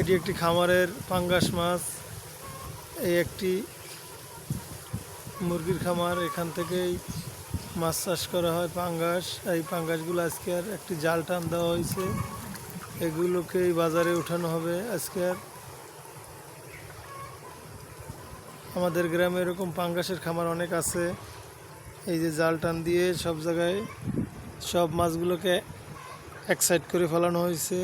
এটি একটি খামারের পাঙ্গাস মাছ। এই একটি মুরগির খামার। এখান থেকেই মাছ চাষ করা হয় পাঙ্গাস। এই পাঙ্গাসগুলো আজকে আর একটি জাল টান দেওয়া হয়েছে। এগুলোকে বাজারে উঠানো হবে আজকে আর। আমাদের গ্রামে এরকম পাঙ্গাসের খামার অনেক আছে। এই যে জাল টান দিয়ে সব জায়গায় সব মাছগুলোকে এক সাইড করে ফেলানো হয়েছে।